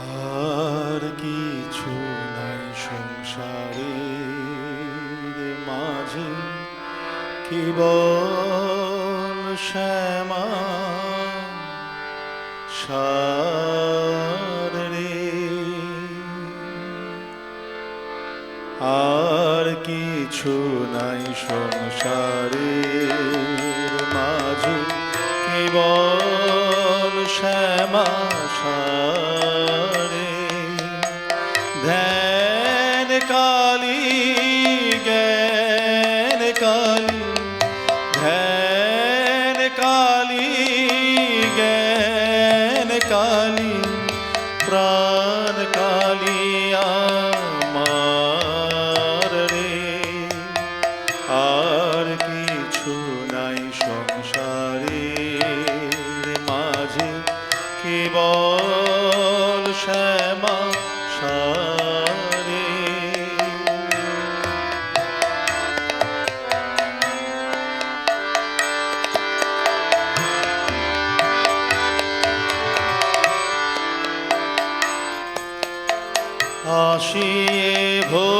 আর কিছু নাই সংসারের মাঝে। কেবল শ্যামা, সার রে। আর কিছু নাই সংসারের মাঝে। কেবল শ্যামা, সারে কালী, জ্ঞান কালী, ধ্যান কালী, জ্ঞান কালী, প্রাণ কালী রে। আর কিছু নাই সংসারের মাঝে, কেবল শ্যামা সারে ভুবনে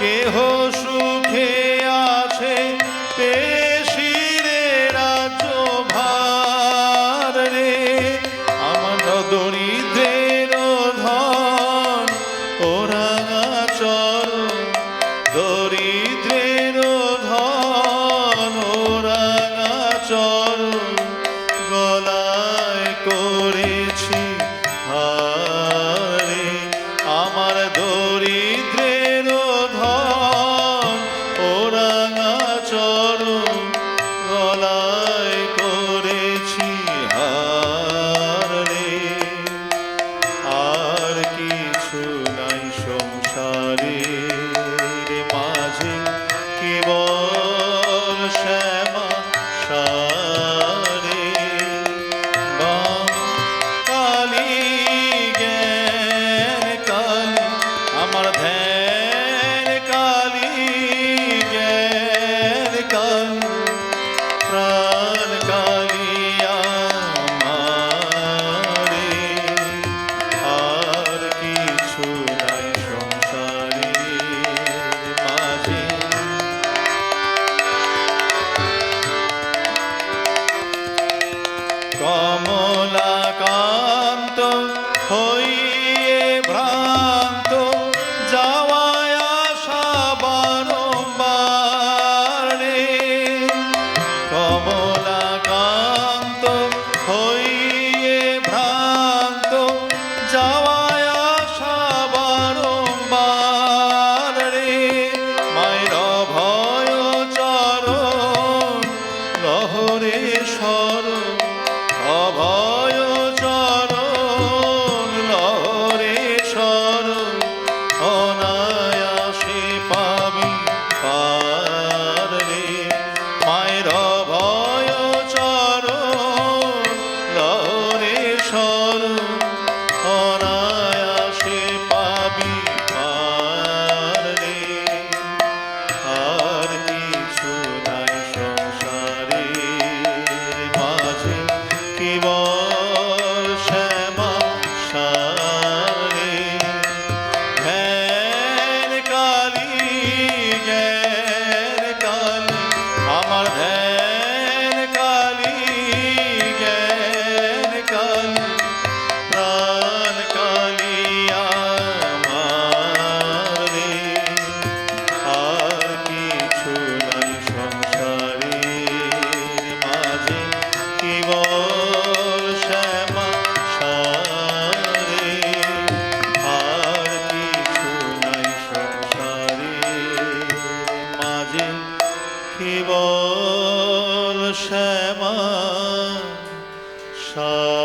কেহ সুখে আছে পেশিরে রাজ্য ভার রে। আমার দরিদ্রের ধন, ওরা চর দরিদ্রের ধন, ওরা চর গলায় Om কেবল শ্যামা সা